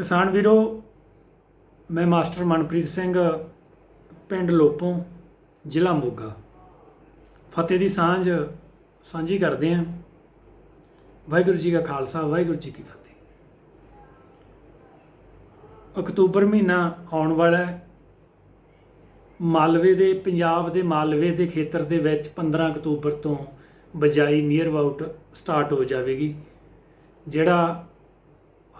ਕਿਸਾਨ ਵੀਰੋ, ਮੈਂ ਮਾਸਟਰ ਮਨਪ੍ਰੀਤ ਸਿੰਘ, ਪਿੰਡ ਲੋਪੋਂ, ਜ਼ਿਲ੍ਹਾ ਮੋਗਾ। ਫਤਿਹ ਦੀ ਸਾਂਝ ਸਾਂਝੀ ਕਰਦੇ ਹਾਂ। ਵਾਹਿਗੁਰੂ ਜੀ ਕਾ ਖਾਲਸਾ, ਵਾਹਿਗੁਰੂ ਜੀ ਕੀ ਫਤਿਹ। ਅਕਤੂਬਰ ਮਹੀਨਾ ਆਉਣ ਵਾਲਾ ਹੈ। ਮਾਲਵੇ ਦੇ, ਪੰਜਾਬ ਦੇ ਮਾਲਵੇ ਦੇ ਖੇਤਰ ਦੇ ਵਿੱਚ 15 ਅਕਤੂਬਰ ਤੋਂ ਬਜਾਈ ਨੀਅਰ ਅਬਾਊਟ ਸਟਾਰਟ ਹੋ ਜਾਵੇਗੀ, ਜਿਹੜਾ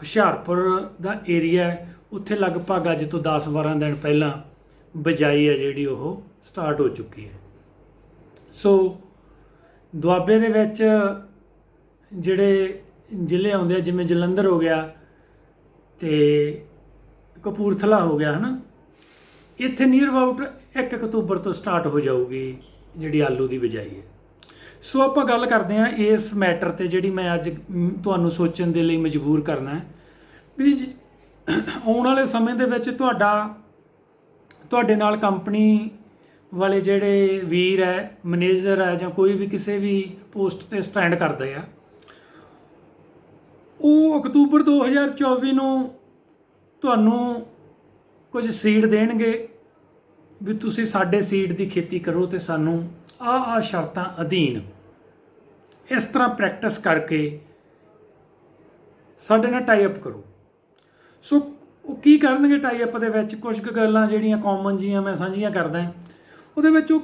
ਹੁਸ਼ਿਆਰਪੁਰ ਦਾ ਏਰੀਆ ਹੈ। ਉੱਥੇ ਲਗਭਗ ਅੱਜ ਤੋਂ 10-12 ਦਿਨ ਪਹਿਲਾਂ ਬਜਾਈ ਹੈ ਜਿਹੜੀ ਉਹ ਸਟਾਰਟ ਹੋ ਚੁੱਕੀ ਹੈ। ਸੋ ਦੁਆਬੇ ਦੇ ਵਿੱਚ ਜਿਹੜੇ ਜ਼ਿਲ੍ਹੇ ਆਉਂਦੇ ਆ, ਜਿਵੇਂ ਜਲੰਧਰ ਹੋ ਗਿਆ ਤੇ ਕਪੂਰਥਲਾ ਹੋ ਗਿਆ, ਹਨਾ? ਇੱਥੇ ਨੀਅਰ ਅਬਾਊਟ 1 ਅਕਤੂਬਰ ਤੋਂ ਸਟਾਰਟ ਹੋ ਜਾਊਗੀ ਜਿਹੜੀ ਆਲੂ ਦੀ ਬਿਜਾਈ ਹੈ। ਸੋ ਆਪਾਂ ਗੱਲ ਕਰਦੇ ਹਾਂ ਇਸ ਮੈਟਰ ਤੇ ਜਿਹੜੀ ਮੈਂ ਅੱਜ ਤੁਹਾਨੂੰ ਸੋਚਣ ਦੇ ਲਈ ਮਜਬੂਰ ਕਰਨਾ ਹੈ। ਵੀ ਜ- ਆਉਣ ਵਾਲੇ ਸਮੇਂ ਦੇ ਵਿੱਚ ਤੁਹਾਡਾ, ਤੁਹਾਡੇ ਨਾਲ ਕੰਪਨੀ ਵਾਲੇ ਜਿਹੜੇ ਵੀਰ ਹੈ, ਮੈਨੇਜਰ ਹੈ ਜਾਂ ਕੋਈ ਵੀ ਕਿਸੇ ਵੀ ਪੋਸਟ ਤੇ ਸਟੈਂਡ ਕਰਦੇ ਆ, ਉਹ ਅਕਤੂਬਰ 2024 ਨੂੰ ਤੁਹਾਨੂੰ ਕੁਝ ਸੀਡ ਦੇਣਗੇ ਵੀ ਤੁਸੀਂ ਸਾਡੇ ਸੀਡ ਦੀ ਖੇਤੀ ਕਰੋ ਤੇ ਸਾਨੂੰ ਆ ਆ ਸ਼ਰਤਾਂ ਅਧੀਨ ਇਸ ਤਰ੍ਹਾਂ ਪ੍ਰੈਕਟਿਸ ਕਰਕੇ ਸਾਡੇ ਨਾਲ ਟਾਈ ਅਪ ਕਰੋ। ਸੋ ਉਹ ਕੀ ਕਰਨਗੇ ਟਾਈ ਅਪ ਦੇ ਵਿੱਚ? ਕੁਝ ਕੁ ਗੱਲਾਂ ਜਿਹੜੀਆਂ ਕਾਮਨ ਜੀਆਂ ਮੈਂ ਸਾਂਝੀਆਂ ਕਰਦਾ ਉਹਦੇ ਵਿੱਚ ਉਹ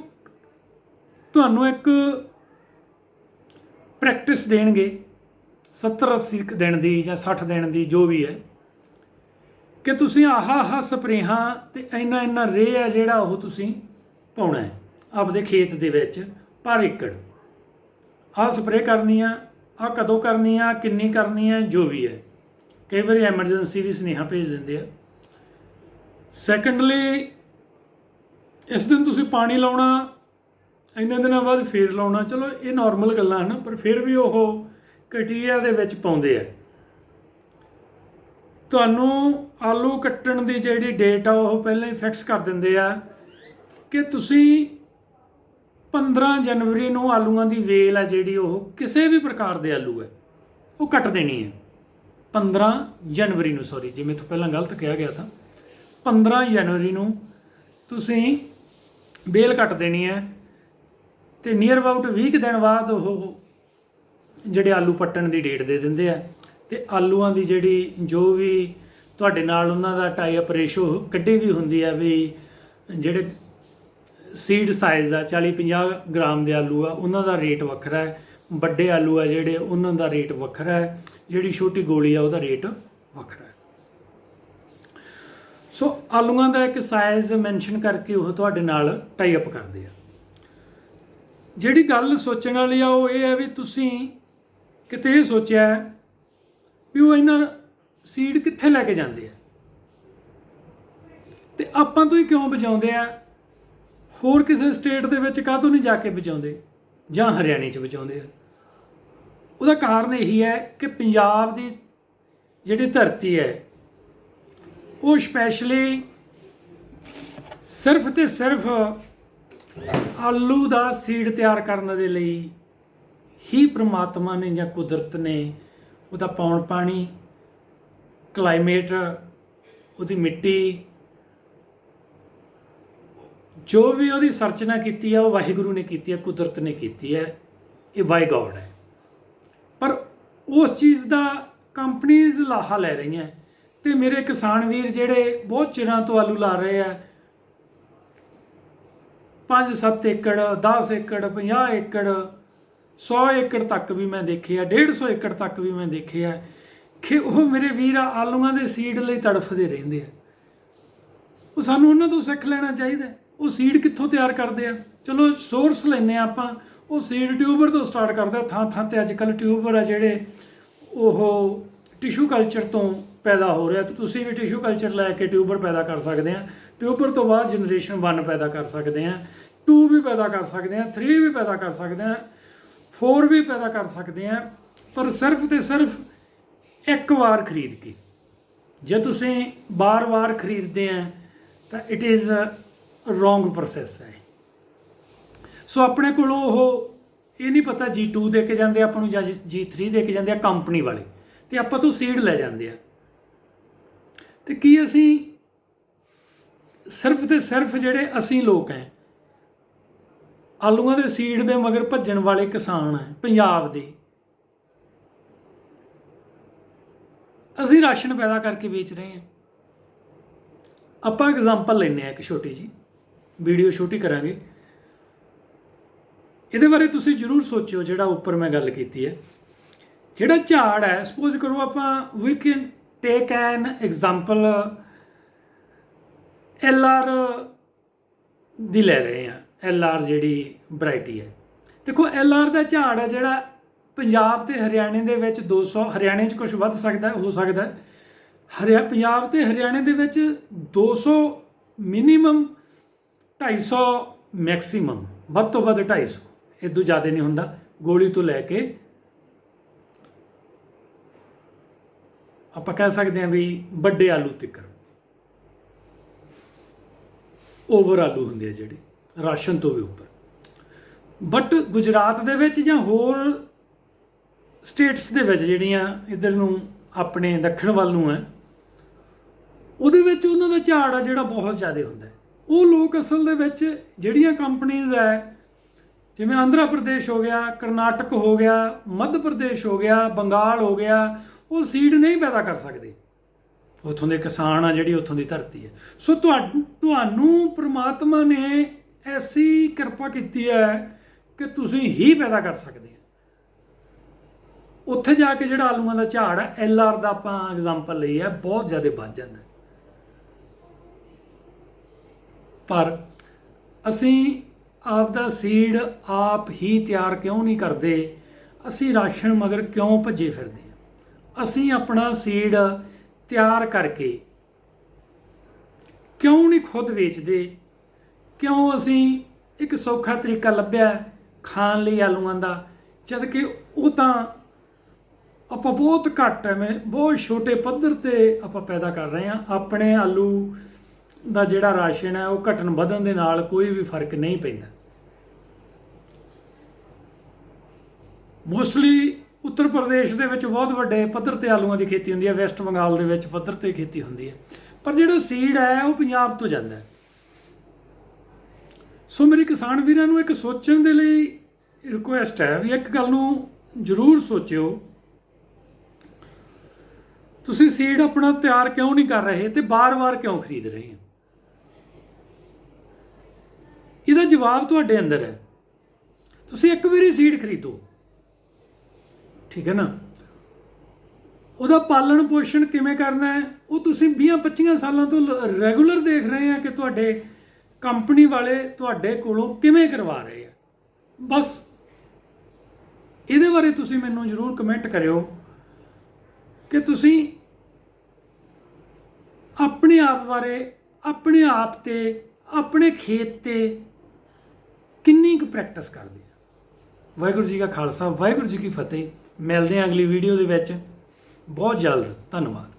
ਤੁਹਾਨੂੰ ਇੱਕ ਪ੍ਰੈਕਟਿਸ ਦੇਣਗੇ। 70 80 ਕੁ ਦਿਨ ਦੀ ਜਾਂ 60 ਦਿਨ ਦੀ ਜੋ ਵੀ ਹੈ। ਕਿ ਤੁਸੀਂ ਆਹ ਆਹਾ ਸਪਰੇਹਾਂ ਤੇ ਇੰਨਾ ਇੰਨਾ ਰੇ ਹੈ ਜਿਹੜਾ ਉਹ ਤੁਸੀਂ ਪਾਉਣਾ ਹੈ। ਆਪਦੇ ਖੇਤ ਦੇ ਵਿੱਚ ਪਰ ਏਕੜ। ਆਹ ਸਪਰੇਅ ਕਰਨੀ ਆ, ਆਹ ਕਦੋਂ ਕਰਨੀ ਆ, ਕਿੰਨੀ ਕਰਨੀ ਆ, ਜੋ ਵੀ ਹੈ। ਕਈ ਵਾਰੀ ਐਮਰਜੈਂਸੀ ਵੀ ਸੁਨੇਹਾ ਭੇਜ ਦਿੰਦੇ ਆ। ਸੈਕੰਡਲੀ, ਇਸ ਦਿਨ ਤੁਸੀਂ ਪਾਣੀ ਲਾਉਣਾ, ਇੰਨੇ ਦਿਨਾਂ ਬਾਅਦ ਫੇਰ ਲਾਉਣਾ। ਚਲੋ, ਇਹ ਨਾਰਮਲ ਗੱਲਾਂ ਹਨ, ਪਰ ਫਿਰ ਵੀ ਉਹ ਕ੍ਰਾਈਟੇਰੀਆ ਦੇ ਵਿੱਚ ਪਾਉਂਦੇ ਆ। ਤੁਹਾਨੂੰ ਆਲੂ ਕੱਟਣ ਦੀ ਜਿਹੜੀ ਡੇਟ ਆ, ਉਹ ਪਹਿਲਾਂ ਹੀ ਫਿਕਸ ਕਰ ਦਿੰਦੇ ਆ ਕਿ ਤੁਸੀਂ 15 ਜਨਵਰੀ ਨੂੰ ਆਲੂਆਂ ਦੀ ਵੇਲ ਆ ਜਿਹੜੀ ਉਹ ਕਿਸੇ ਵੀ ਪ੍ਰਕਾਰ ਦੇ ਆਲੂ ਹੈ, ਉਹ ਕੱਟ ਦੇਣੀ ਹੈ। 15 ਜਨਵਰੀ ਨੂੰ ਸੌਰੀ ਜੇ ਮੇਰੇ ਤੋਂ ਪਹਿਲਾਂ ਗਲਤ ਕਿਹਾ ਗਿਆ ਤਾਂ। 15 ਜਨਵਰੀ ਨੂੰ ਤੁਸੀਂ ਵੇਲ ਕੱਟ ਦੇਣੀ ਹੈ ਤੇ ਨੀਅਰ ਅਬਾਊਟ 20 ਕੁ ਦਿਨ ਬਾਅਦ ਉਹ ਜਿਹੜੇ ਆਲੂ ਪੱਟਣ ਦੀ ਡੇਟ ਦੇ ਦਿੰਦੇ ਆ ਤੇ ਆਲੂਆਂ ਦੀ ਜਿਹੜੀ ਜੋ ਵੀ ਤੁਹਾਡੇ ਨਾਲ ਉਹਨਾਂ ਦਾ ਟਾਈ ਅਪ ਰੇਸ਼ੋ ਕੱਢੀ ਵੀ ਹੁੰਦੀ ਆ ਵੀ ਜਿਹੜੇ ਸੀਡ ਸਾਈਜ਼ ਆ 40 50 ਗ੍ਰਾਮ ਦੇ ਆਲੂ ਆ, ਉਹਨਾਂ ਦਾ ਰੇਟ ਵੱਖਰਾ ਹੈ। ਵੱਡੇ ਆਲੂ ਆ ਜਿਹੜੇ, ਉਹਨਾਂ ਦਾ ਰੇਟ ਵੱਖਰਾ ਹੈ। ਜਿਹੜੀ ਛੋਟੀ ਗੋਲੀ ਆ, ਉਹਦਾ ਰੇਟ ਵੱਖਰਾ ਹੈ। ਸੋ ਆਲੂਆਂ ਦਾ ਇੱਕ ਸਾਈਜ਼ ਮੈਂਸ਼ਨ ਕਰਕੇ ਉਹ ਤੁਹਾਡੇ ਨਾਲ ਟਾਈ ਅਪ ਕਰਦੇ ਆ। ਜਿਹੜੀ ਗੱਲ ਸੋਚਣ ਵਾਲੀ ਆ, ਉਹ ਇਹ ਹੈ ਵੀ ਤੁਸੀਂ ਕਿਤੇ ਇਹ ਸੋਚਿਆ ਵੀ ਉਹ ਇਹਨਾਂ ਸੀਡ ਕਿੱਥੇ ਲੈ ਕੇ ਜਾਂਦੇ ਆ? ਤੇ ਆਪਾਂ ਤੋਂ ਹੀ ਕਿਉਂ ਬਚਾਉਂਦੇ ਆ? ਹੋਰ ਕਿਸੇ ਸਟੇਟ ਦੇ ਵਿੱਚ ਕਾਹਤੋਂ ਨਹੀਂ ਜਾ ਕੇ ਵਜਾਉਂਦੇ ਜਾਂ ਹਰਿਆਣੇ 'ਚ ਵਜਾਉਂਦੇ ਆ? ਉਹਦਾ ਕਾਰਨ ਇਹੀ ਹੈ ਕਿ ਪੰਜਾਬ ਦੀ ਜਿਹੜੀ ਧਰਤੀ ਹੈ, ਉਹ ਸਪੈਸ਼ਲੀ ਸਿਰਫ ਤੇ ਸਿਰਫ ਆਲੂ ਦਾ ਸੀਡ ਤਿਆਰ ਕਰਨ ਦੇ ਲਈ ਹੀ ਪ੍ਰਮਾਤਮਾ ਨੇ ਜਾਂ ਕੁਦਰਤ ਨੇ ਉਹਦਾ ਪੌਣ ਪਾਣੀ ਕਲਾਈਮੇਟ ਉਹਦੀ ਮਿੱਟੀ ਜੋ ਵੀ ਉਹਦੀ ਸਰਚਨਾ ਕੀਤੀ ਹੈ ਉਹ ਵਾਹਿਗੁਰੂ ਨੇ ਕੀਤੀ ਹੈ ਕੁਦਰਤ ਨੇ ਕੀਤੀ ਹੈ ਇਹ ਵਾਈ ਗੋਡ ਹੈ। ਪਰ ਉਸ ਚੀਜ਼ ਦਾ ਕੰਪਨੀਆਂ ਲਾਹਾ ਲੈ ਰਹੀਆਂ। ਤੇ ਮੇਰੇ ਕਿਸਾਨ ਵੀਰ ਜਿਹੜੇ ਬਹੁਤ ਚਿਰਾਂ ਤੋਂ ਆਲੂ ਲਾ ਰਹੇ ਆ 5-7 ਏਕੜ 10 ਏਕੜ 50 ਏਕੜ 100 ਏਕੜ ਤੱਕ ਵੀ ਮੈਂ ਦੇਖੇ ਆ 150 ਏਕੜ ਤੱਕ ਵੀ ਮੈਂ ਦੇਖੇ ਆ ਕਿ ਉਹ ਮੇਰੇ ਵੀਰ ਆਲੂਆਂ ਦੇ ਸੀਡ ਲਈ ਤੜਫਦੇ ਰਹਿੰਦੇ ਆ। ਉਹ ਸਾਨੂੰ ਉਹਨਾਂ ਤੋਂ ਸਿੱਖ ਲੈਣਾ ਚਾਹੀਦਾ ਉਹ ਸੀਡ ਕਿੱਥੋਂ ਤਿਆਰ ਕਰਦੇ ਆ? ਚਲੋ ਸੋਰਸ ਲੈਨੇ ਆ ਆਪਾਂ। ਉਹ ਸੀਡ ਟਿਊਬਰ ਤੋਂ ਸਟਾਰਟ ਕਰਦੇ ਆ, ਥਾਂ ਥਾਂ ਤੇ ਅੱਜ ਕੱਲ ਟਿਊਬਰ ਆ ਜਿਹੜੇ ਉਹ ਟਿਸ਼ੂ ਕਲਚਰ ਤੋਂ ਪੈਦਾ ਹੋ ਰਿਹਾ। ਤੇ ਤੁਸੀਂ ਵੀ ਟਿਸ਼ੂ ਕਲਚਰ ਲੈ ਕੇ ਟਿਊਬਰ ਪੈਦਾ ਕਰ ਸਕਦੇ ਆ। ਟਿਊਬਰ ਤੋਂ ਬਾਅਦ ਜਨਰੇਸ਼ਨ 1 ਪੈਦਾ ਕਰ ਸਕਦੇ ਆ। 2 ਵੀ ਪੈਦਾ ਕਰ ਸਕਦੇ ਆ 3 ਵੀ ਪੈਦਾ ਕਰ ਸਕਦੇ ਆ 4 ਵੀ ਪੈਦਾ ਕਰ ਸਕਦੇ ਆ। ਪਰ ਸਿਰਫ ਤੇ ਸਿਰਫ ਇੱਕ ਵਾਰ ਖਰੀਦ ਕੇ। ਜੇ ਤੁਸੀਂ ਬਾਰ-ਬਾਰ ਖਰੀਦਦੇ ਆ, ਤਾਂ ਇਟ ਇਜ਼ ਰੋਂਗ ਪ੍ਰੋਸੈਸ ਹੈ ਸੋ ਆਪਣੇ ਕੋਲੋਂ ਉਹ ਇਹ ਨਹੀਂ ਪਤਾ G2 ਦੇ ਕੇ ਜਾਂਦੇ ਆਪਾਂ ਨੂੰ ਜਾਂ G3 ਦੇ ਕੇ ਜਾਂਦੇ ਆ ਕੰਪਨੀ ਵਾਲੇ। ਤੇ ਆਪਾਂ ਤੋਂ ਸੀਡ ਲੈ ਜਾਂਦੇ ਆ। ਤੇ ਕੀ ਅਸੀਂ ਸਿਰਫ ਤੇ ਸਿਰਫ ਜਿਹੜੇ ਅਸੀਂ ਲੋਕ ਹੈ, ਆਲੂਆਂ ਦੇ ਸੀਡ ਦੇ ਮਗਰ ਭੱਜਣ ਵਾਲੇ ਕਿਸਾਨ ਹੈ, ਪੰਜਾਬ ਦੇ। ਅਸੀਂ ਰਾਸ਼ਨ ਪੈਦਾ ਕਰਕੇ ਵੇਚ ਰਹੇ ਹਾਂ। ਆਪਾਂ ਐਗਜ਼ਾਮਪਲ ਲੈਨੇ ਆ ਇੱਕ ਛੋਟੀ ਜੀ ਵੀਡੀਓ ਛੋਟੀ ਕਰਾਂਗੇ। ਇਹਦੇ ਬਾਰੇ ਤੁਸੀਂ ਜਰੂਰ ਸੋਚਿਓ ਜਿਹੜਾ ਉੱਪਰ ਮੈਂ ਗੱਲ ਕੀਤੀ ਹੈ। ਜਿਹੜਾ ਝਾੜ ਹੈ ਸਪੋਜ਼ ਕਰੋ ਆਪਾਂ we can take an example L R ਦੀ ਲੈ ਰਹੇ ਹਾਂ। ਐਲ ਆਰ ਜਿਹੜੀ ਵੈਰਾਈਟੀ ਹੈ। ਦੇਖੋ ਐਲ ਆਰ ਦਾ ਝਾੜ ਹੈ ਜਿਹੜਾ ਪੰਜਾਬ ਤੇ ਹਰਿਆਣੇ ਦੇ ਵਿੱਚ 200 ਹਰਿਆਣੇ 'ਚ ਕੁਝ ਵੱਧ ਸਕਦਾ, ਹੋ ਸਕਦਾ ਹਰਿਆ, ਪੰਜਾਬ ਤੇ ਹਰਿਆਣੇ ਦੇ ਵਿੱਚ 200 ਮਿਨੀਮਮ 250 ਮੈਕਸਿਮਮ ਵੱਧ ਤੋਂ ਵੱਧ 250 ਇਦੋਂ ਜ਼ਿਆਦਾ ਨਹੀਂ ਹੁੰਦਾ। ਗੋਲੀ ਤੋਂ ਲੈ ਕੇ ਆਪਾਂ ਕਹਿ ਸਕਦੇ ਹਾਂ ਵੀ ਵੱਡੇ ਆਲੂ ਤਿੱਕਰ ਓਵਰ ਆਲੂ ਹੁੰਦੇ ਆ ਜਿਹੜੇ, ਰਾਸ਼ਨ ਤੋਂ ਵੀ ਉੱਪਰ। ਬਟ ਗੁਜਰਾਤ ਦੇ ਵਿੱਚ ਜਾਂ ਹੋਰ ਸਟੇਟਸ ਦੇ ਵਿੱਚ ਜਿਹੜੀਆਂ ਇਧਰ ਨੂੰ ਆਪਣੇ ਦੱਖਣ ਵੱਲ ਨੂੰ ਹੈ, ਉਹਦੇ ਵਿੱਚ ਉਹਨਾਂ ਦਾ ਝਾੜ ਆ ਜਿਹੜਾ ਬਹੁਤ ਜ਼ਿਆਦਾ ਹੁੰਦਾ ਹੈ। ਉਹ ਲੋਕ ਅਸਲ ਦੇ ਵਿੱਚ ਜਿਹੜੀਆਂ ਕੰਪਨੀਆਂ ਹੈ ਜਿਵੇਂ ਆਂਧਰਾ ਪ੍ਰਦੇਸ਼ ਹੋ ਗਿਆ, ਕਰਨਾਟਕ ਹੋ ਗਿਆ, ਮੱਧ ਪ੍ਰਦੇਸ਼ ਹੋ ਗਿਆ, ਬੰਗਾਲ ਹੋ ਗਿਆ, ਉਹ ਸੀਡ ਨਹੀਂ ਪੈਦਾ ਕਰ ਸਕਦੇ। ਉੱਥੋਂ ਦੇ ਕਿਸਾਨ ਆ ਜਿਹੜੀ ਉੱਥੋਂ ਦੀ ਧਰਤੀ ਹੈ ਸੋ ਤੁਹਾ- ਤੁਹਾਨੂੰ ਪ੍ਰਮਾਤਮਾ ਨੇ ਐਸੀ ਕਿਰਪਾ ਕੀਤੀ ਹੈ ਕਿ ਤੁਸੀਂ ਹੀ ਪੈਦਾ ਕਰ ਸਕਦੇ ਆ ਉੱਥੇ ਜਾ ਕੇ ਜਿਹੜਾ ਆਲੂਆਂ ਦਾ ਝਾੜ ਹੈ ਐਲ ਆਰ ਦਾ ਆਪਾਂ ਐਗਜ਼ਾਮਪਲ ਲਈ ਹੈ ਬਹੁਤ ਜ਼ਿਆਦਾ ਵੱਧ ਜਾਂਦਾ ਹੈ। ਪਰ ਅਸੀਂ ਆਪਦਾ ਸੀਡ ਆਪ ਹੀ ਤਿਆਰ ਕਿਉਂ ਨਹੀਂ ਕਰਦੇ? ਅਸੀਂ ਰਾਸ਼ਨ ਮਗਰ ਕਿਉਂ ਭੱਜੇ ਫਿਰਦੇ ਹਾਂ? ਅਸੀਂ ਆਪਣਾ ਸੀਡ ਤਿਆਰ ਕਰਕੇ ਕਿਉਂ ਨਹੀਂ ਖੁਦ ਵੇਚਦੇ? ਕਿਉਂ ਅਸੀਂ ਇੱਕ ਸੌਖਾ ਤਰੀਕਾ ਲੱਭਿਆ ਖਾਣ ਲਈ ਆਲੂਆਂ ਦਾ? ਜਦ ਕਿ ਉਹ ਤਾਂ ਆਪਾਂ ਬਹੁਤ ਘੱਟ ਐਵੇਂ ਬਹੁਤ ਛੋਟੇ ਪੱਧਰ ਤੇ ਆਪਾਂ ਪੈਦਾ ਕਰ ਰਹੇ ਹਾਂ। ਆਪਣੇ ਆਲੂ ਦਾ ਜਿਹੜਾ ਰਾਸ਼ਨ ਹੈ, ਉਹ ਘਟਣ ਵਧਣ ਦੇ ਨਾਲ ਕੋਈ ਵੀ ਫ਼ਰਕ ਨਹੀਂ ਪੈਂਦਾ। ਮੋਸਟਲੀ ਉੱਤਰ ਪ੍ਰਦੇਸ਼ ਦੇ ਵਿੱਚ ਬਹੁਤ ਵੱਡੇ ਪੱਧਰ ਤੇ ਆਲੂਆਂ ਦੀ ਖੇਤੀ ਹੁੰਦੀ ਹੈ ਵੈਸਟ ਬੰਗਾਲ ਦੇ ਵਿੱਚ ਪੱਧਰ ਤੇ ਖੇਤੀ ਹੁੰਦੀ ਹੈ। ਪਰ ਜਿਹੜਾ ਸੀਡ ਹੈ, ਉਹ ਪੰਜਾਬ ਤੋਂ ਜਾਂਦਾ ਹੈ। ਸੋ ਮੇਰੇ ਕਿਸਾਨ ਵੀਰਾਂ ਨੂੰ ਇੱਕ ਸੋਚਣ ਦੇ ਲਈ ਰਿਕੁਐਸਟ ਹੈ ਵੀ ਇੱਕ ਗੱਲ ਨੂੰ ਜ਼ਰੂਰ ਸੋਚਿਓ। ਤੁਸੀਂ ਸੀਡ ਆਪਣਾ ਤਿਆਰ ਕਿਉਂ ਨਹੀਂ ਕਰ ਰਹੇ ਤੇ ਬਾਰ-ਬਾਰ ਕਿਉਂ ਖਰੀਦ ਰਹੇ ਹੋ? ਇਹਦਾ ਜਵਾਬ ਤੁਹਾਡੇ ਅੰਦਰ ਹੈ। ਤੁਸੀਂ ਇੱਕ ਵਾਰੀ ਸੀਡ ਖਰੀਦੋ। ਠੀਕ ਹੈ ਨਾ? ਉਹਦਾ ਪਾਲਣ ਪੋਸ਼ਣ ਕਿਵੇਂ ਕਰਨਾ ਹੈ, ਉਹ ਤੁਸੀਂ 20-25 ਸਾਲਾਂ ਤੋਂ ਰੈਗੂਲਰ ਦੇਖ ਰਹੇ ਆ ਕਿ ਤੁਹਾਡੇ ਕੰਪਨੀ ਵਾਲੇ ਤੁਹਾਡੇ ਕੋਲੋਂ ਕਿਵੇਂ ਕਰਵਾ ਰਹੇ ਆ। ਬਸ। ਇਹਦੇ ਬਾਰੇ ਤੁਸੀਂ ਮੈਨੂੰ ਜਰੂਰ ਕਮੈਂਟ ਕਰਿਓ ਕਿ ਤੁਸੀਂ ਆਪਣੇ ਆਪ ਬਾਰੇ, ਆਪਣੇ ਆਪ ਤੇ, ਆਪਣੇ ਖੇਤ ਤੇ ਕਿੰਨੀ ਕੁ ਪ੍ਰੈਕਟਿਸ ਕਰਦੇ ਆ। ਵਾਹਿਗੁਰੂ ਜੀ ਕਾ ਖਾਲਸਾ, ਵਾਹਿਗੁਰੂ ਜੀ ਕੀ ਫਤਿਹ। ਮਿਲਦੇ ਹਾਂ ਅਗਲੀ ਵੀਡੀਓ ਦੇ ਵਿੱਚ। ਬਹੁਤ ਜਲਦ। ਧੰਨਵਾਦ।